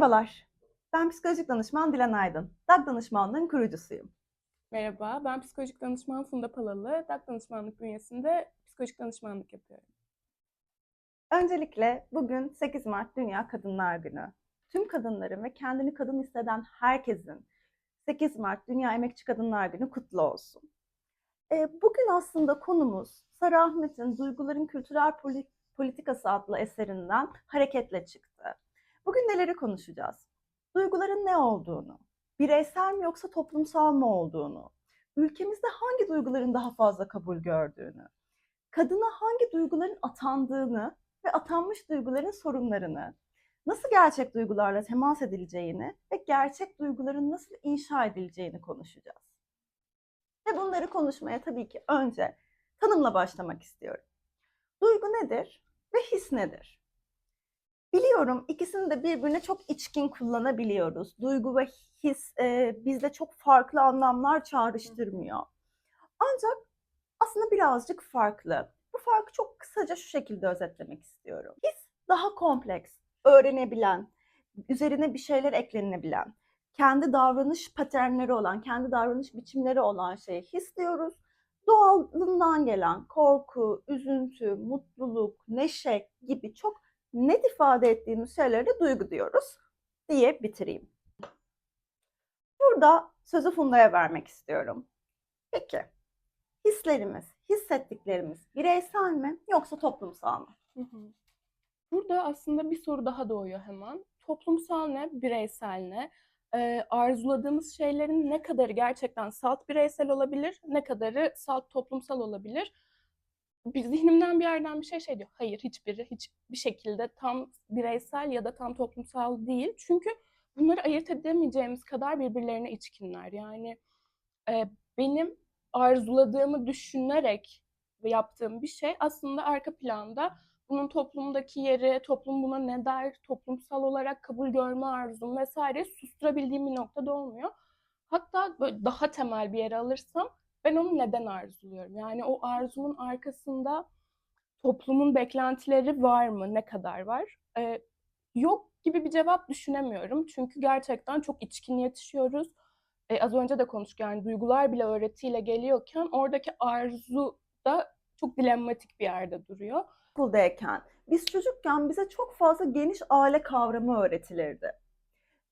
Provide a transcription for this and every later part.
Merhabalar, ben psikolojik danışman Dilan Aydın. DAG danışmanlığın kurucusuyum. Merhaba, ben psikolojik danışman Funda Palalı. DAK danışmanlık bünyesinde psikolojik danışmanlık yapıyorum. Öncelikle bugün 8 Mart Dünya Kadınlar Günü. Tüm kadınların ve kendini kadın hisseden herkesin 8 Mart Dünya Emekçi Kadınlar Günü kutlu olsun. Ee, bugün aslında konumuz Sarı Ahmet'in Duyguların Kültürel Poli- Politikası adlı eserinden hareketle çıktı. Bugün neleri konuşacağız? Duyguların ne olduğunu, bireysel mi yoksa toplumsal mı olduğunu, ülkemizde hangi duyguların daha fazla kabul gördüğünü, kadına hangi duyguların atandığını ve atanmış duyguların sorunlarını, nasıl gerçek duygularla temas edileceğini ve gerçek duyguların nasıl inşa edileceğini konuşacağız. Ve bunları konuşmaya tabii ki önce tanımla başlamak istiyorum. Duygu nedir ve his nedir? Biliyorum ikisini de birbirine çok içkin kullanabiliyoruz. Duygu ve his e, bizde çok farklı anlamlar çağrıştırmıyor. Ancak aslında birazcık farklı. Bu farkı çok kısaca şu şekilde özetlemek istiyorum. His daha kompleks, öğrenebilen, üzerine bir şeyler eklenebilen, kendi davranış paternleri olan, kendi davranış biçimleri olan şeye his diyoruz. Doğallığından gelen korku, üzüntü, mutluluk, neşe gibi çok net ifade ettiğimiz şeylere duygu diyoruz diye bitireyim. Burada sözü Funda'ya vermek istiyorum. Peki, hislerimiz, hissettiklerimiz bireysel mi yoksa toplumsal mı? Burada aslında bir soru daha doğuyor hemen. Toplumsal ne, bireysel ne? Ee, arzuladığımız şeylerin ne kadarı gerçekten salt bireysel olabilir, ne kadarı salt toplumsal olabilir? Bir zihnimden bir yerden bir şey şey diyor. Hayır, hiçbiri hiçbir şekilde tam bireysel ya da tam toplumsal değil. Çünkü bunları ayırt edemeyeceğimiz kadar birbirlerine içkinler. Yani e, benim arzuladığımı düşünerek yaptığım bir şey aslında arka planda bunun toplumdaki yeri, toplum buna ne der, toplumsal olarak kabul görme arzum vesaire susturabildiğim bir noktada olmuyor. Hatta böyle daha temel bir yere alırsam ben onu neden arzuluyorum? Yani o arzumun arkasında toplumun beklentileri var mı? Ne kadar var? Ee, yok gibi bir cevap düşünemiyorum. Çünkü gerçekten çok içkin yetişiyoruz. Ee, az önce de konuştuk yani duygular bile öğretiyle geliyorken oradaki arzu da çok dilemmatik bir yerde duruyor. Okuldayken, biz çocukken bize çok fazla geniş aile kavramı öğretilirdi.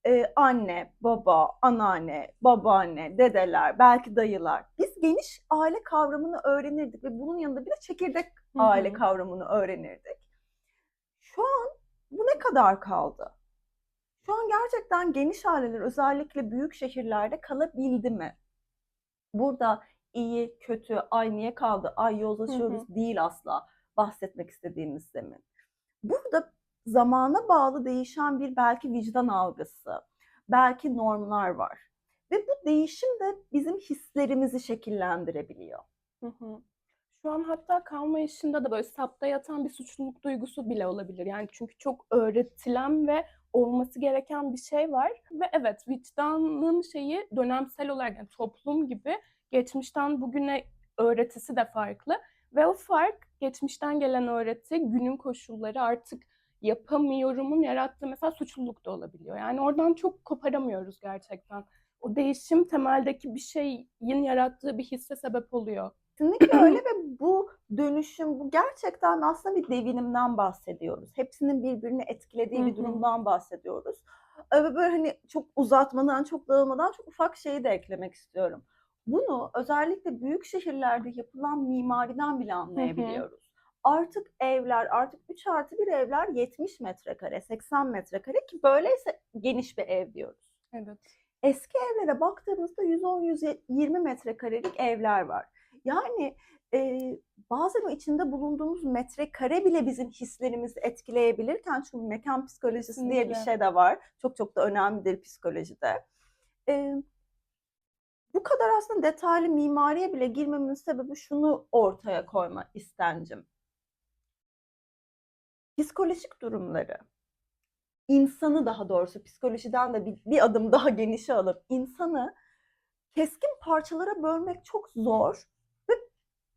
Ee, anne, baba, anneanne, babaanne, dedeler, belki dayılar. Biz geniş aile kavramını öğrenirdik ve bunun yanında bir de çekirdek Hı aile hı. kavramını öğrenirdik. Şu an bu ne kadar kaldı? Şu an gerçekten geniş aileler özellikle büyük şehirlerde kalabildi mi? Burada iyi, kötü, ay niye kaldı, ay yozlaşıyoruz değil asla bahsetmek istediğimiz zemin. Burada zamana bağlı değişen bir belki vicdan algısı, belki normlar var. Ve bu değişim de bizim hislerimizi şekillendirebiliyor. Hı hı. Şu an hatta kalma yaşında da böyle sapta yatan bir suçluluk duygusu bile olabilir. Yani çünkü çok öğretilen ve olması gereken bir şey var. Ve evet vicdanın şeyi dönemsel olarak yani toplum gibi geçmişten bugüne öğretisi de farklı. Ve o fark geçmişten gelen öğreti, günün koşulları artık yapamıyorumun yarattığı mesela suçluluk da olabiliyor. Yani oradan çok koparamıyoruz gerçekten. O değişim temeldeki bir şeyin yarattığı bir hisse sebep oluyor. Kesinlikle öyle ve bu dönüşüm, bu gerçekten aslında bir devinimden bahsediyoruz. Hepsinin birbirini etkilediği bir durumdan bahsediyoruz. Ee, Ve böyle hani çok uzatmadan, çok dağılmadan çok ufak şeyi de eklemek istiyorum. Bunu özellikle büyük şehirlerde yapılan mimariden bile anlayabiliyoruz. Artık evler, artık 3 artı 1 evler 70 metrekare, 80 metrekare ki böyleyse geniş bir ev diyoruz. Evet. Eski evlere baktığımızda 110-120 metrekarelik evler var. Yani e, bazen o içinde bulunduğumuz metrekare bile bizim hislerimizi etkileyebilirken çünkü mekan psikolojisi diye bir Kesinlikle. şey de var. Çok çok da önemlidir psikolojide. E, bu kadar aslında detaylı mimariye bile girmemin sebebi şunu ortaya koyma istencim. Psikolojik durumları, insanı daha doğrusu psikolojiden de bir, bir adım daha genişe alıp insanı keskin parçalara bölmek çok zor ve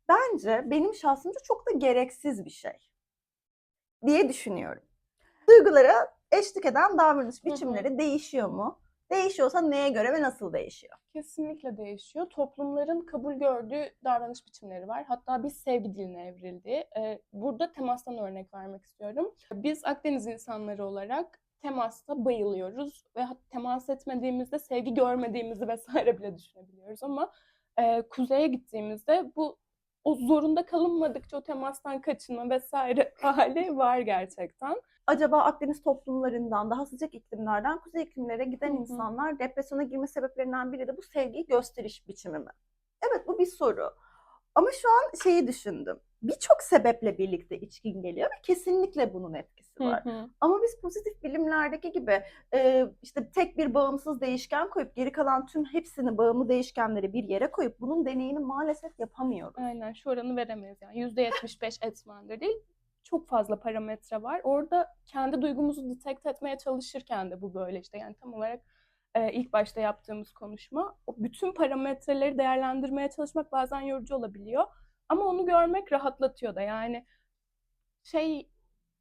bence benim şahsımca çok da gereksiz bir şey diye düşünüyorum. Duygulara eşlik eden davranış Hı hı. biçimleri değişiyor mu? Değişiyorsa neye göre ve nasıl değişiyor? Kesinlikle değişiyor. Toplumların kabul gördüğü davranış biçimleri var. Hatta biz sevgi diline evrildi. Ee, burada temastan örnek vermek istiyorum. Biz Akdeniz insanları olarak temasta bayılıyoruz ve temas etmediğimizde sevgi görmediğimizi vesaire bile düşünebiliyoruz ama e, kuzeye gittiğimizde bu o zorunda kalınmadıkça o temastan kaçınma vesaire hali var gerçekten. Acaba Akdeniz toplumlarından, daha sıcak iklimlerden kuzey iklimlere giden Hı hı. insanlar depresyona girme sebeplerinden biri de bu sevgiyi gösteriş biçimi mi? Evet bu bir soru. Ama şu an şeyi düşündüm. Birçok sebeple birlikte içkin geliyor ve kesinlikle bunun etkisi var. Hı hı. Ama biz pozitif bilimlerdeki gibi e, işte tek bir bağımsız değişken koyup geri kalan tüm hepsini bağımlı değişkenleri bir yere koyup bunun deneyini maalesef yapamıyoruz. Aynen şu oranı veremeyiz yani %75 etmendir değil. Çok fazla parametre var. Orada kendi duygumuzu detect etmeye çalışırken de bu böyle işte yani tam olarak e, ilk başta yaptığımız konuşma. O bütün parametreleri değerlendirmeye çalışmak bazen yorucu olabiliyor. Ama onu görmek rahatlatıyor da yani şey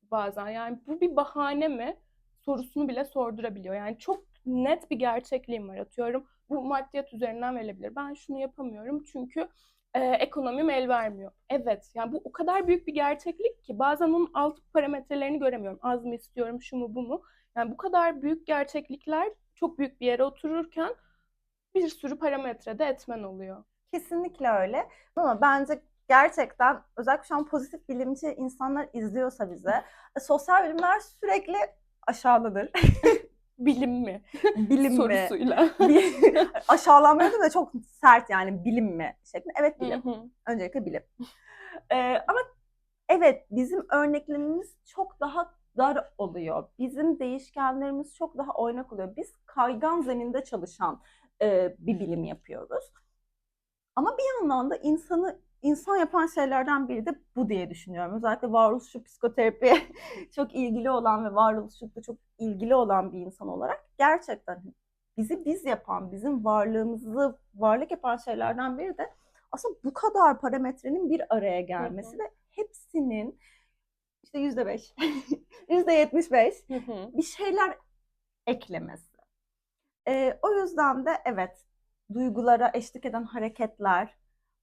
bazen yani bu bir bahane mi sorusunu bile sordurabiliyor. Yani çok net bir gerçekliğim var atıyorum. Bu maddiyat üzerinden verilebilir. Ben şunu yapamıyorum çünkü e, ekonomim el vermiyor. Evet yani bu o kadar büyük bir gerçeklik ki bazen onun alt parametrelerini göremiyorum. Az mı istiyorum, şu mu bu mu? Yani bu kadar büyük gerçeklikler çok büyük bir yere otururken bir sürü parametrede etmen oluyor. Kesinlikle öyle. Ama bence gerçekten özellikle şu an pozitif bilimci insanlar izliyorsa bize e, sosyal bilimler sürekli aşağılanır. Bilim mi? Bilim mi? sorusuyla. Aşağılanmıyor da çok sert yani bilim mi şeklinde. Evet bilim. hı. Öncelikle bilim. Ee, ama evet bizim örneklememiz çok daha dar oluyor. Bizim değişkenlerimiz çok daha oynak oluyor. Biz kaygan zeminde çalışan e, bir bilim yapıyoruz. Ama bir yandan da insanı insan yapan şeylerden biri de bu diye düşünüyorum. Özellikle varoluşçu psikoterapi çok ilgili olan ve varoluşçulukla çok ilgili olan bir insan olarak gerçekten bizi biz yapan, bizim varlığımızı varlık yapan şeylerden biri de aslında bu kadar parametrenin bir araya gelmesi ve hepsinin işte yüzde beş, yüzde yetmiş beş bir şeyler eklemesi. Ee, o yüzden de evet duygulara eşlik eden hareketler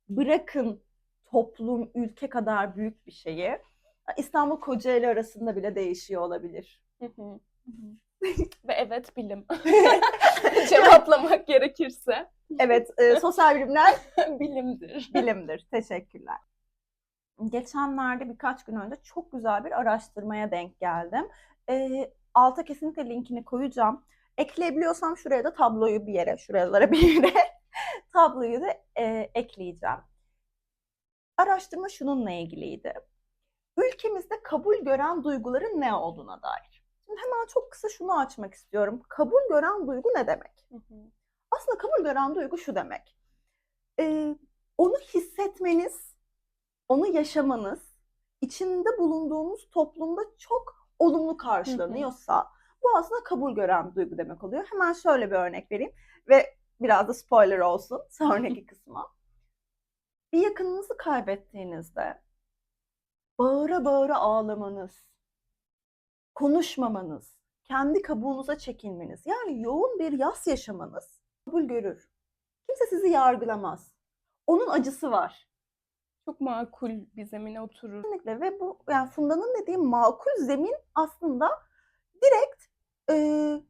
bırakın toplum, ülke kadar büyük bir şeyi İstanbul Kocaeli arasında bile değişiyor olabilir. Hı hı. Ve evet bilim. Cevaplamak gerekirse Evet, e, sosyal bilimler bilimdir. bilimdir. Teşekkürler. Geçenlerde birkaç gün önce çok güzel bir araştırmaya denk geldim. E, alta kesinlikle linkini koyacağım. Ekleyebiliyorsam şuraya da tabloyu bir yere, şuralara bir yere tabloyu da e, ekleyeceğim. Araştırma şununla ilgiliydi. Ülkemizde kabul gören duyguların ne olduğuna dair. Şimdi hemen çok kısa şunu açmak istiyorum. Kabul gören duygu ne demek? Hı hı. Aslında kabul gören duygu şu demek. Ee, onu hissetmeniz, onu yaşamanız, içinde bulunduğumuz toplumda çok olumlu karşılanıyorsa bu aslında kabul gören duygu demek oluyor. Hemen şöyle bir örnek vereyim ve biraz da spoiler olsun sonraki kısma. Bir yakınınızı kaybettiğinizde bağıra bağıra ağlamanız, konuşmamanız, kendi kabuğunuza çekilmeniz, yani yoğun bir yas yaşamanız kabul görür. Kimse sizi yargılamaz. Onun acısı var. Çok makul bir zemine oturur. Kesinlikle ve bu yani Funda'nın dediği makul zemin aslında direkt e,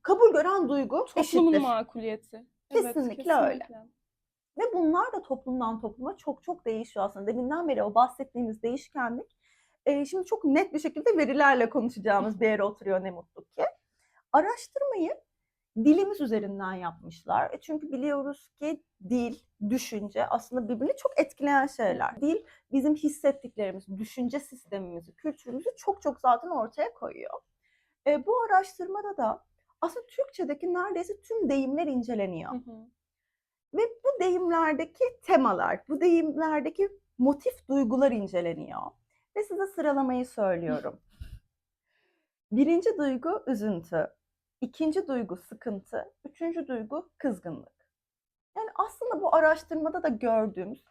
kabul gören duygu Toplumun eşittir. makuliyeti. Kesinlikle öyle. Ve bunlar da toplumdan topluma çok çok değişiyor aslında. Deminden beri o bahsettiğimiz değişkenlik e, şimdi çok net bir şekilde verilerle konuşacağımız bir yere oturuyor ne mutlu ki. Araştırmayı dilimiz üzerinden yapmışlar. E çünkü biliyoruz ki dil, düşünce aslında birbirini çok etkileyen şeyler. Dil bizim hissettiklerimiz, düşünce sistemimizi, kültürümüzü çok çok zaten ortaya koyuyor. E, bu araştırmada da aslında Türkçedeki neredeyse tüm deyimler inceleniyor. Hı hı. Ve bu deyimlerdeki temalar, bu deyimlerdeki motif duygular inceleniyor. Ve size sıralamayı söylüyorum. Birinci duygu üzüntü, ikinci duygu sıkıntı, üçüncü duygu kızgınlık. Yani aslında bu araştırmada da gördüğümüz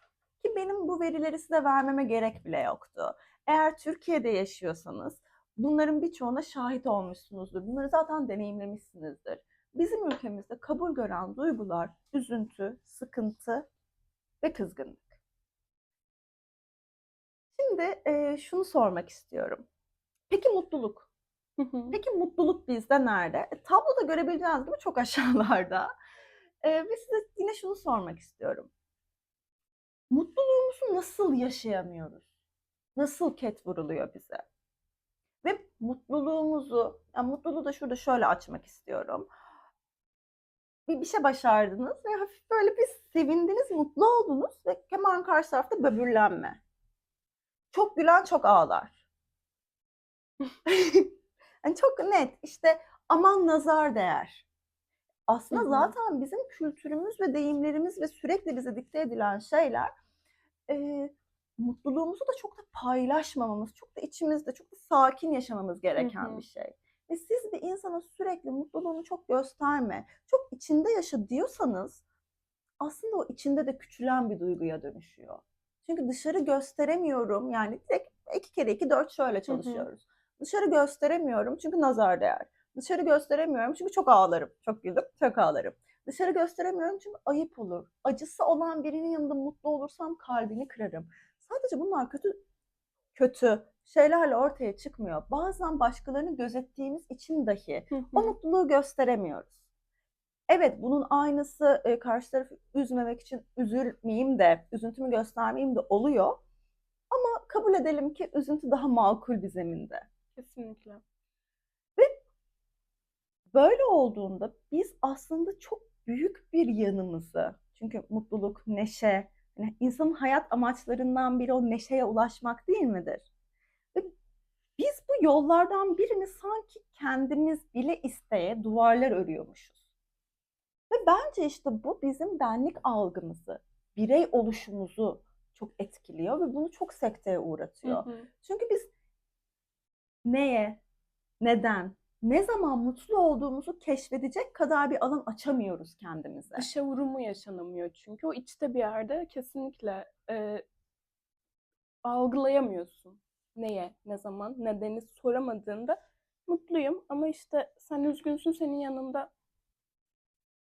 ki benim bu verileri size vermeme gerek bile yoktu. Eğer Türkiye'de yaşıyorsanız bunların birçoğuna şahit olmuşsunuzdur. Bunları zaten deneyimlemişsinizdir. Bizim ülkemizde kabul gören duygular üzüntü, sıkıntı ve kızgınlık. Şimdi e, şunu sormak istiyorum. Peki mutluluk? Peki mutluluk bizde nerede? E, tabloda görebileceğiniz gibi çok aşağılarda. E, ve size yine şunu sormak istiyorum. Mutluluğumuzu nasıl yaşayamıyoruz? Nasıl ket vuruluyor bize? Ve mutluluğumuzu, yani mutluluğu da şurada şöyle açmak istiyorum. Bir, bir şey başardınız ve hafif böyle bir sevindiniz, mutlu oldunuz ve hemen karşı tarafta böbürlenme. Çok gülen çok ağlar. Yani çok net işte aman nazar değer. Aslında Hı hı. zaten bizim kültürümüz ve deyimlerimiz ve sürekli bize dikte edilen şeyler e, mutluluğumuzu da çok da paylaşmamamız, çok da içimizde, çok da sakin yaşamamız gereken hı. bir şey. Ve siz bir insana sürekli mutluluğunu çok gösterme, çok içinde yaşa diyorsanız aslında o içinde de küçülen bir duyguya dönüşüyor. Çünkü dışarı gösteremiyorum yani direkt iki kere iki dört şöyle çalışıyoruz. Dışarı gösteremiyorum çünkü nazar değer. Dışarı gösteremiyorum çünkü çok ağlarım. Çok güldüm, çok ağlarım. Dışarı gösteremiyorum çünkü ayıp olur. Acısı olan birinin yanında mutlu olursam kalbini kırarım. Sadece bunlar kötü kötü şeylerle ortaya çıkmıyor. Bazen başkalarını gözettiğimiz için dahi Hı o mutluluğu gösteremiyoruz. Evet bunun aynısı e, karşı tarafı üzmemek için üzülmeyeyim de, üzüntümü göstermeyeyim de oluyor. Ama kabul edelim ki üzüntü daha makul bir zeminde. Kesinlikle. Böyle olduğunda biz aslında çok büyük bir yanımızı, çünkü mutluluk, neşe, hani insanın hayat amaçlarından biri o neşeye ulaşmak değil midir? Ve biz bu yollardan birini sanki kendimiz bile isteye duvarlar örüyormuşuz. Ve bence işte bu bizim benlik algımızı, birey oluşumuzu çok etkiliyor ve bunu çok sekteye Hı uğratıyor. hı. Çünkü biz neye, neden, ne zaman mutlu olduğumuzu keşfedecek kadar bir alan açamıyoruz kendimize. Dışa vurumu yaşanamıyor çünkü o içte bir yerde kesinlikle e, algılayamıyorsun. Neye, ne zaman, nedeni soramadığında mutluyum ama işte sen üzgünsün senin yanında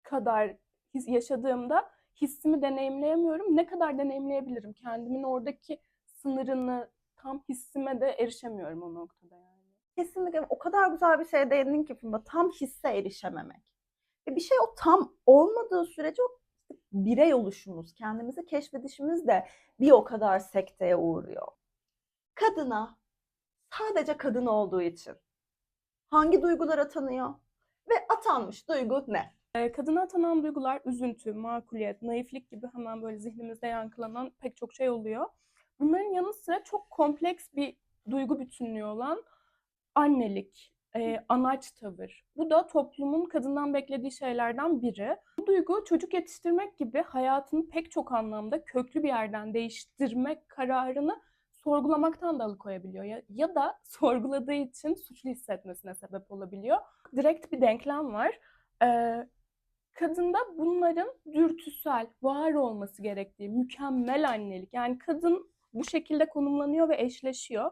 kadar yaşadığımda hissimi deneyimleyemiyorum. Ne kadar deneyimleyebilirim? Kendimin oradaki sınırını tam hissime de erişemiyorum o noktada yani. Kesinlikle o kadar güzel bir şeye değindin ki Funda, tam hisse erişememek. Ve bir şey o tam olmadığı sürece o birey oluşumuz, kendimizi keşfedişimiz de bir o kadar sekteye uğruyor. Kadına sadece kadın olduğu için hangi duygular atanıyor ve atanmış duygu ne? E, Kadına atanan duygular üzüntü, makuliyet, naiflik gibi hemen böyle zihnimizde yankılanan pek çok şey oluyor. Bunların yanı sıra çok kompleks bir duygu bütünlüğü olan annelik, e, anaç tavır. Bu da toplumun kadından beklediği şeylerden biri. Bu duygu çocuk yetiştirmek gibi hayatını pek çok anlamda köklü bir yerden değiştirmek kararını sorgulamaktan da alıkoyabiliyor. Ya, ya da sorguladığı için suçlu hissetmesine sebep olabiliyor. Direkt bir denklem var. Ee, kadında bunların dürtüsel, var olması gerektiği, mükemmel annelik. Yani kadın bu şekilde konumlanıyor ve eşleşiyor.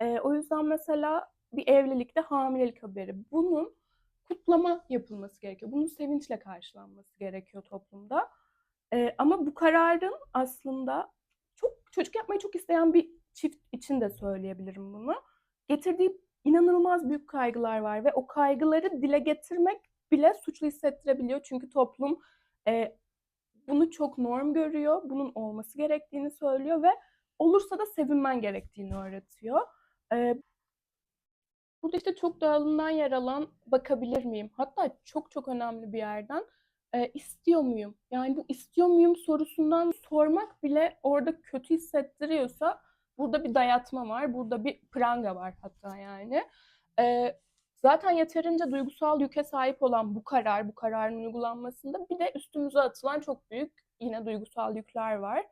Ee, o yüzden mesela bir evlilikte hamilelik haberi. Bunun kutlama yapılması gerekiyor. Bunun sevinçle karşılanması gerekiyor toplumda. Ee, ama bu kararın aslında çok çocuk yapmayı çok isteyen bir çift için de söyleyebilirim bunu. Getirdiği inanılmaz büyük kaygılar var ve o kaygıları dile getirmek bile suçlu hissettirebiliyor. Çünkü toplum e, bunu çok norm görüyor, bunun olması gerektiğini söylüyor ve olursa da sevinmen gerektiğini öğretiyor. E, burada işte çok dağılımdan yer alan bakabilir miyim? Hatta çok çok önemli bir yerden e, istiyor muyum? Yani bu istiyor muyum sorusundan sormak bile orada kötü hissettiriyorsa burada bir dayatma var, burada bir pranga var hatta yani. E, zaten yeterince duygusal yüke sahip olan bu karar, bu kararın uygulanmasında bir de üstümüze atılan çok büyük yine duygusal yükler var.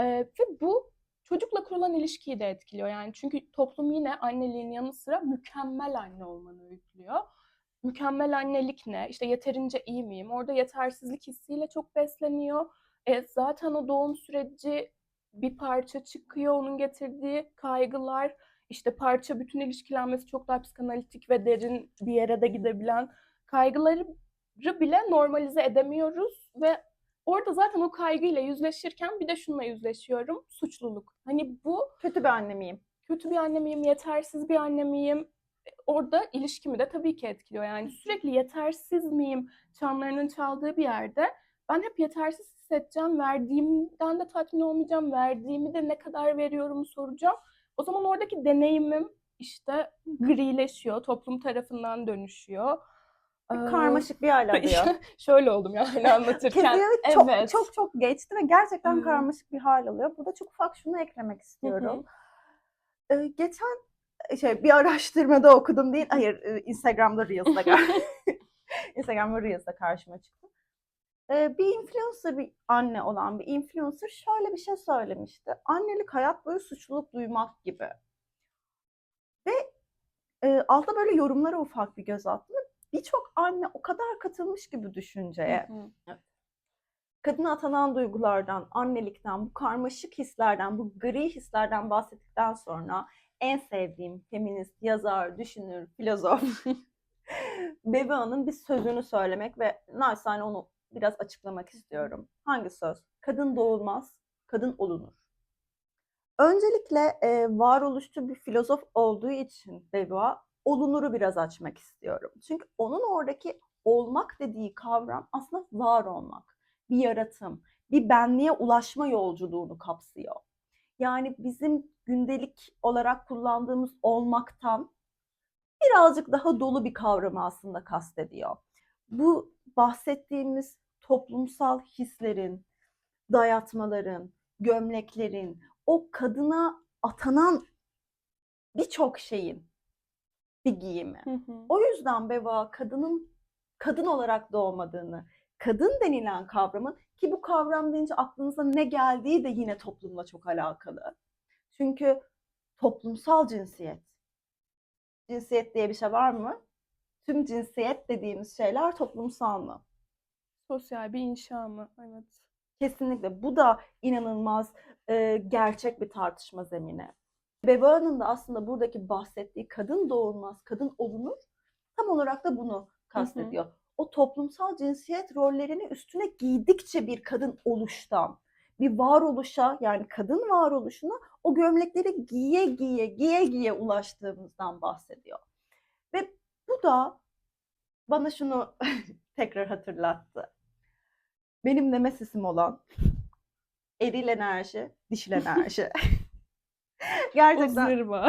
E, ve bu çocukla kurulan ilişkiyi de etkiliyor yani çünkü toplum yine anneliğin yanı sıra mükemmel anne olmanı öğütlüyor. Mükemmel annelik ne? İşte yeterince iyi miyim? Orada yetersizlik hissiyle çok besleniyor. E, zaten o doğum süreci bir parça çıkıyor, onun getirdiği kaygılar, işte parça bütün ilişkilenmesi çok daha psikanalitik ve derin bir yere de gidebilen kaygıları bile normalize edemiyoruz ve orada zaten o kaygıyla yüzleşirken bir de şununla yüzleşiyorum. Suçluluk. Hani bu Kötü bir anne miyim? kötü bir anne miyim, yetersiz bir anne miyim? E, Orada ilişkimi de tabii ki etkiliyor. Yani sürekli yetersiz miyim çanlarının çaldığı bir yerde ben hep yetersiz hissedeceğim, verdiğimden de tatmin olmayacağım, verdiğimi de ne kadar veriyorum soracağım. O zaman oradaki deneyimim işte grileşiyor, toplum tarafından dönüşüyor. Ee, Karmaşık bir hal alıyor. Şöyle oldum yani anlatırken. Kesinlikle çok, evet. çok çok geçti ve gerçekten Hı. karmaşık bir hal alıyor. Burada çok ufak şunu eklemek istiyorum. Ee, geçen şey bir araştırmada okudum değil, hayır e, Instagram'da Reels'da Instagram'da Reels'da karşıma çıktı. Ee, bir influencer, bir anne olan bir influencer şöyle bir şey söylemişti. Annelik hayat boyu suçluluk duymak gibi. Ve e, altta böyle yorumlara ufak bir göz attım. Birçok anne o kadar katılmış gibi düşünceye Hı hı. kadına atanan duygulardan, annelikten, bu karmaşık hislerden, bu gri hislerden bahsettikten sonra en sevdiğim feminist, yazar, düşünür, filozof Bebea'nın bir sözünü söylemek ve naçizane onu biraz açıklamak istiyorum. Hangi söz? Kadın doğulmaz, kadın olunur. Öncelikle e, varoluşçu bir filozof olduğu için Beba, olunuru biraz açmak istiyorum. Çünkü onun oradaki olmak dediği kavram aslında var olmak bir yaratım, bir benliğe ulaşma yolculuğunu kapsıyor. Yani bizim gündelik olarak kullandığımız olmaktan birazcık daha dolu bir kavramı aslında kastediyor. Bu bahsettiğimiz toplumsal hislerin, dayatmaların, gömleklerin, o kadına atanan birçok şeyin bir giyimi. Hı hı. O yüzden Beva kadının kadın olarak doğmadığını, kadın denilen kavramın ki bu kavram deyince aklınıza ne geldiği de yine toplumla çok alakalı. Çünkü toplumsal cinsiyet. Cinsiyet diye bir şey var mı? Tüm cinsiyet dediğimiz şeyler toplumsal mı? Sosyal bir inşa mı? Evet. Kesinlikle. Bu da inanılmaz e, gerçek bir tartışma zemini. Beva'nın da aslında buradaki bahsettiği kadın doğulmaz, kadın olunur tam olarak da bunu kastediyor. O toplumsal cinsiyet rollerini üstüne giydikçe bir kadın oluştan, bir varoluşa yani kadın varoluşuna o gömlekleri giye giye giye giye ulaştığımızdan bahsediyor. Ve bu da bana şunu tekrar hatırlattı. Benim nemesisim olan eril enerji, dişil enerji. O Gerçekten zırva.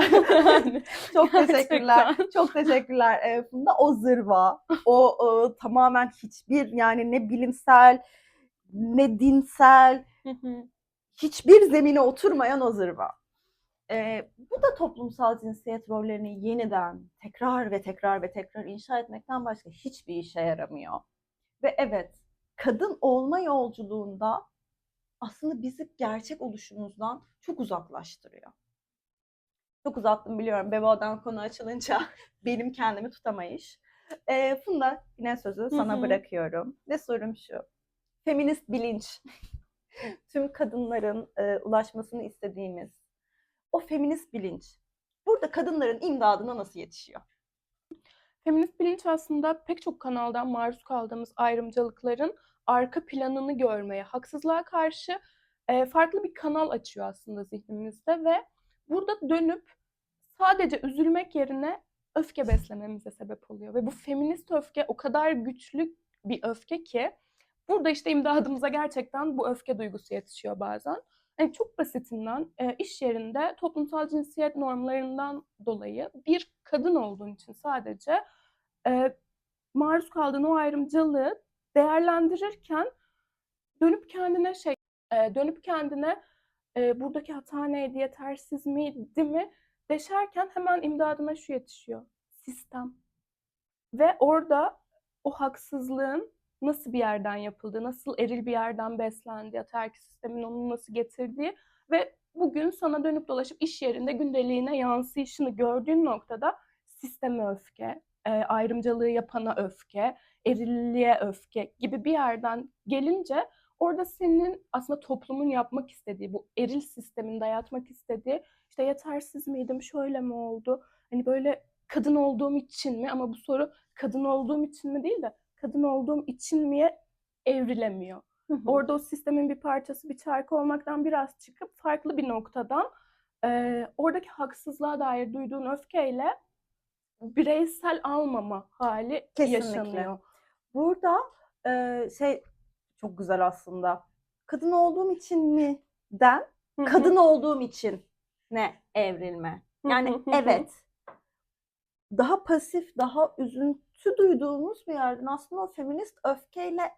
çok teşekkürler. Gerçekten. Çok teşekkürler e, Funda. O zırva, o e, tamamen hiçbir yani ne bilimsel ne dinsel hiçbir zemine oturmayan o zırva. E, bu da toplumsal cinsiyet rollerini yeniden tekrar ve tekrar ve tekrar inşa etmekten başka hiçbir işe yaramıyor. Ve evet, kadın olma yolculuğunda aslında bizi gerçek oluşumuzdan çok uzaklaştırıyor. Çok uzattım biliyorum. Bevo'dan konu açılınca benim kendimi tutamayış. E, Funda yine sözü sana bırakıyorum. Ve sorum şu. Feminist bilinç, tüm kadınların e, ulaşmasını istediğimiz o feminist bilinç burada kadınların imdadına nasıl yetişiyor? Feminist bilinç aslında pek çok kanaldan maruz kaldığımız ayrımcılıkların arka planını görmeye, haksızlığa karşı e, farklı bir kanal açıyor aslında zihnimizde ve burada dönüp sadece üzülmek yerine öfke beslememize sebep oluyor. Ve bu feminist öfke o kadar güçlü bir öfke ki burada işte imdadımıza gerçekten bu öfke duygusu yetişiyor bazen. Yani çok basitinden e, iş yerinde toplumsal cinsiyet normlarından dolayı bir kadın olduğun için sadece e, maruz kaldığın o ayrımcılığı değerlendirirken dönüp kendine şey e, dönüp kendine e, buradaki hata neydi, yetersiz miydi mi deşerken hemen imdadıma şu yetişiyor. Sistem. Ve orada o haksızlığın nasıl bir yerden yapıldığı, nasıl eril bir yerden beslendiği, ataerkil sistemin onu nasıl getirdiği ve bugün sana dönüp dolaşıp iş yerinde gündeliğine yansıyışını gördüğün noktada sisteme öfke, ayrımcılığı yapana öfke, erilliğe öfke gibi bir yerden gelince Orada senin aslında toplumun yapmak istediği, bu eril sistemin dayatmak istediği, işte yetersiz miydim, şöyle mi oldu? Hani böyle kadın olduğum için mi? Ama bu soru kadın olduğum için mi değil de kadın olduğum için miye evrilemiyor. Hı hı. Orada o sistemin bir parçası, bir çarkı olmaktan biraz çıkıp farklı bir noktadan eee, oradaki haksızlığa dair duyduğun öfkeyle bireysel almama hali Kesinlikle. yaşanıyor. Burada e, şey çok güzel aslında. Kadın olduğum için mi den kadın olduğum için ne evrilme. Yani evet daha pasif, daha üzüntü duyduğumuz bir yerden aslında o feminist öfkeyle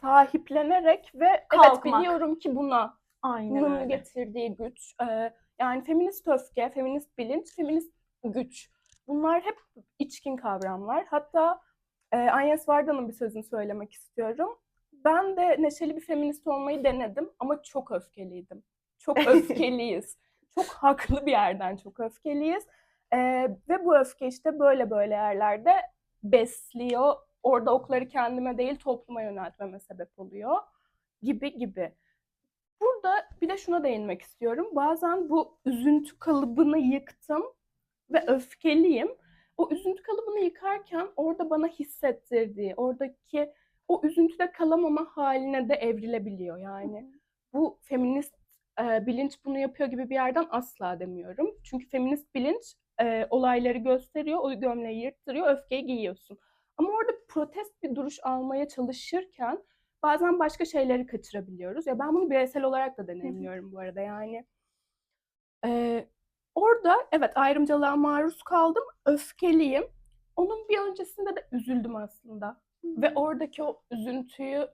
sahiplenerek ve evet Kalkmak. biliyorum ki buna aynen bunun öyle. getirdiği güç eee, yani feminist öfke, feminist bilinç, feminist güç bunlar hep içkin kavramlar. Hatta eee Agnes Varda'nın bir sözünü söylemek istiyorum. Ben de neşeli bir feminist olmayı denedim ama çok öfkeliydim. Çok öfkeliyiz. Çok haklı bir yerden çok öfkeliyiz. Eee, ve bu öfke işte böyle böyle yerlerde besliyor. Orada okları kendime değil topluma yöneltmeme sebep oluyor. Gibi gibi. Burada bir de şuna değinmek istiyorum. Bazen bu üzüntü kalıbını yıktım ve öfkeliyim. O üzüntü kalıbını yıkarken orada bana hissettirdiği, oradaki o üzüntüde kalamama haline de evrilebiliyor. Yani bu feminist e, bilinç bunu yapıyor gibi bir yerden asla demiyorum. Çünkü feminist bilinç e, olayları gösteriyor, o gömleği yırttırıyor, öfkeyi giyiyorsun. Ama orada protest bir duruş almaya çalışırken bazen başka şeyleri kaçırabiliyoruz. Ya ben bunu bireysel olarak da deneyimliyorum bu arada. Yani orada evet ayrımcılığa maruz kaldım, öfkeliyim. Onun bir öncesinde de üzüldüm aslında. Ve oradaki o üzüntüyü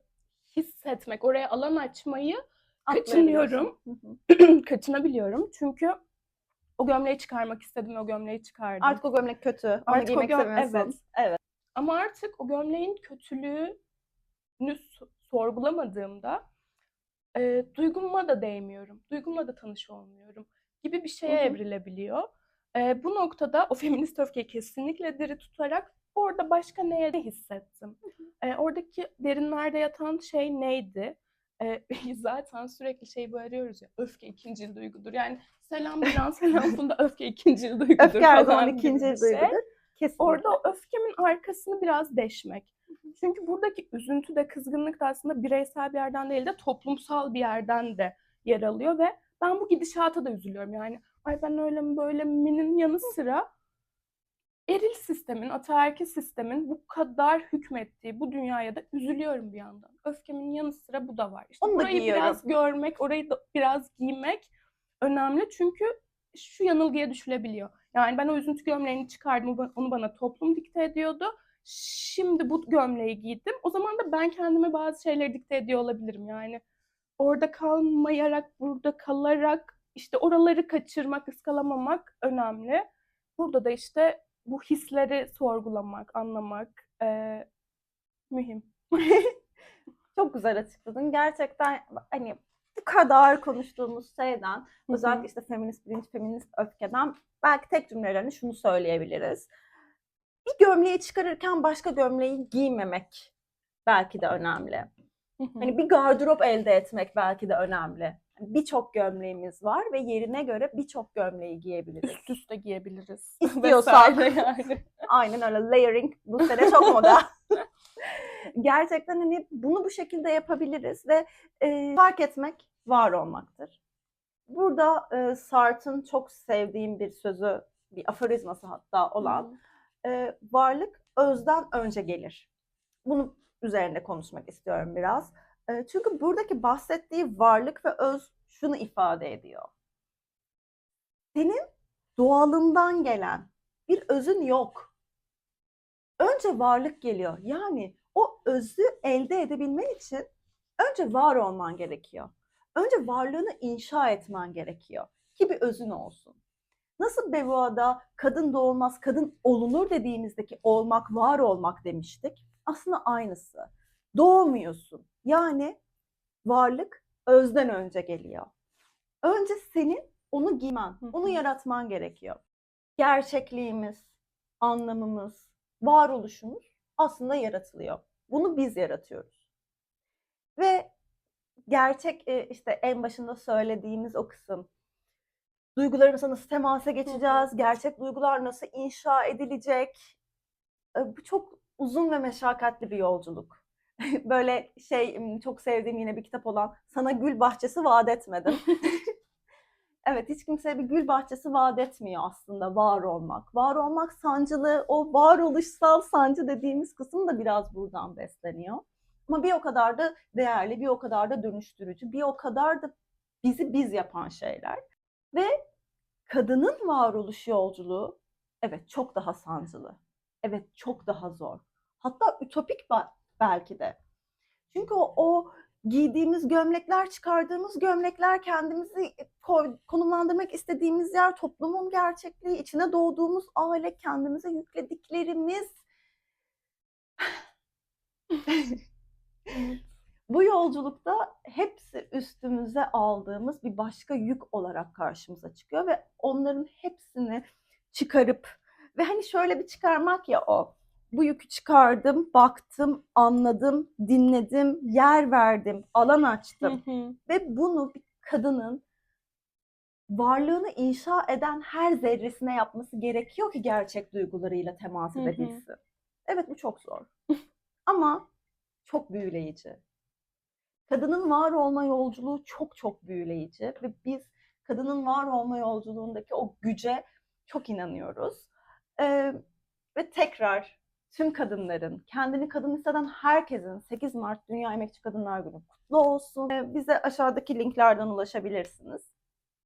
hissetmek, oraya alan açmayı kaçınıyorum. Kaçınabiliyorum. Çünkü o gömleği çıkarmak istedim o gömleği çıkardım. Artık o gömlek kötü. Onu Artık o giymek göm- istemiyorsun. evet. evet. Ama artık o gömleğin kötülüğünü so- sorgulamadığımda e, duygumla da değmiyorum, duygumla da tanış olmuyorum gibi bir şeye Hı hı. evrilebiliyor. E, bu noktada o feminist öfkeyi kesinlikle diri tutarak orada başka neye de hissettim. E, oradaki derinlerde yatan şey neydi? E, zaten sürekli şey böyle arıyoruz ya, öfke ikincil duygudur. Yani selam Dilan, selam Funda, öfke ikincil duygudur Öfke her zaman ikinci şey. duygudur. Kesinlikle. Orada o öfkemin arkasını biraz deşmek. Çünkü buradaki üzüntü de kızgınlık da aslında bireysel bir yerden değil de toplumsal bir yerden de yer alıyor ve ben bu gidişata da üzülüyorum. Yani ay ben öyle mi böyle mi'nin yanı sıra eril sistemin, ataerkil sistemin bu kadar hükmettiği bu dünyaya da üzülüyorum bir yandan. Öfkemin yanı sıra bu da var. İşte Onu da burayı giyiyorum. biraz görmek, orayı da biraz giymek önemli. Çünkü şu yanılgıya düşülebiliyor. Yani ben o üzüntü gömleğini çıkardım, onu bana toplum dikte ediyordu. Şimdi bu gömleği giydim. O zaman da ben kendime bazı şeyleri dikte ediyor olabilirim. Yani orada kalmayarak, burada kalarak, işte oraları kaçırmak, ıskalamamak önemli. Burada da işte bu hisleri sorgulamak, anlamak eee, mühim. Çok güzel açıkladın. Gerçekten hani bu kadar konuştuğumuz şeyden Hı özellikle işte feminist bilinç, feminist öfkeden belki tek cümleyle hani şunu söyleyebiliriz. Bir gömleği çıkarırken başka gömleği giymemek belki de önemli. Hani bir gardırop elde etmek belki de önemli. Birçok gömleğimiz var ve yerine göre birçok gömleği giyebiliriz. Üst üste giyebiliriz. İstiyorsak. Yani. Aynen öyle layering bu sene çok moda. Gerçekten hani bunu bu şekilde yapabiliriz ve e, fark etmek var olmaktır. Burada e, Sartre'ın çok sevdiğim bir sözü, bir aforizması hatta olan e, varlık özden önce gelir. Bunu üzerinde konuşmak istiyorum biraz. E, çünkü buradaki bahsettiği varlık ve öz şunu ifade ediyor. Senin doğalından gelen bir özün yok. Önce varlık geliyor. Yani o özü elde edebilmen için önce var olman gerekiyor. Önce varlığını inşa etmen gerekiyor ki bir özün olsun. Nasıl Bevoa'da kadın doğulmaz, kadın olunur dediğimizdeki olmak, var olmak demiştik. Aslında aynısı. Doğmuyorsun. Yani varlık özden önce geliyor. Önce senin onu giymen, onu yaratman gerekiyor. Gerçekliğimiz, anlamımız, varoluşumuz aslında yaratılıyor. Bunu biz yaratıyoruz. Ve gerçek e, işte en başında söylediğimiz o kısım. Duygularımıza nasıl temasa geçeceğiz? Gerçek duygular nasıl inşa edilecek? E, Bu çok uzun ve meşakkatli bir yolculuk. Böyle şey çok sevdiğim yine bir kitap olan Sana Gül Bahçesi Vaat Etmedim. Evet, hiç kimseye bir gül bahçesi vaat etmiyor aslında var olmak. Var olmak sancılı, o varoluşsal sancı dediğimiz kısım da biraz buradan besleniyor. Ama bir o kadar da değerli, bir o kadar da dönüştürücü, bir o kadar da bizi biz yapan şeyler. Ve kadının varoluş yolculuğu evet çok daha sancılı. Evet çok daha zor. Hatta ütopik belki de. Çünkü o, o giydiğimiz gömlekler, çıkardığımız gömlekler, kendimizi konumlandırmak istediğimiz yer, toplumun gerçekliği, içine doğduğumuz aile, kendimize yüklediklerimiz. Bu yolculukta hepsi üstümüze aldığımız bir başka yük olarak karşımıza çıkıyor ve onların hepsini çıkarıp ve hani şöyle bir çıkarmak ya o. Bu yükü çıkardım, baktım, anladım, dinledim, yer verdim, alan açtım. Hı hı. Ve bunu bir kadının varlığını inşa eden her zerresine yapması gerekiyor ki gerçek duygularıyla temas Hı hı. edebilsin. Evet bu çok zor. Ama çok büyüleyici. Kadının var olma yolculuğu çok çok büyüleyici ve biz kadının var olma yolculuğundaki o güce çok inanıyoruz. Ee, ve tekrar tüm kadınların, kendini kadın hisseden herkesin 8 Mart Dünya Emekçi Kadınlar Günü kutlu olsun. Ee, bize aşağıdaki linklerden ulaşabilirsiniz.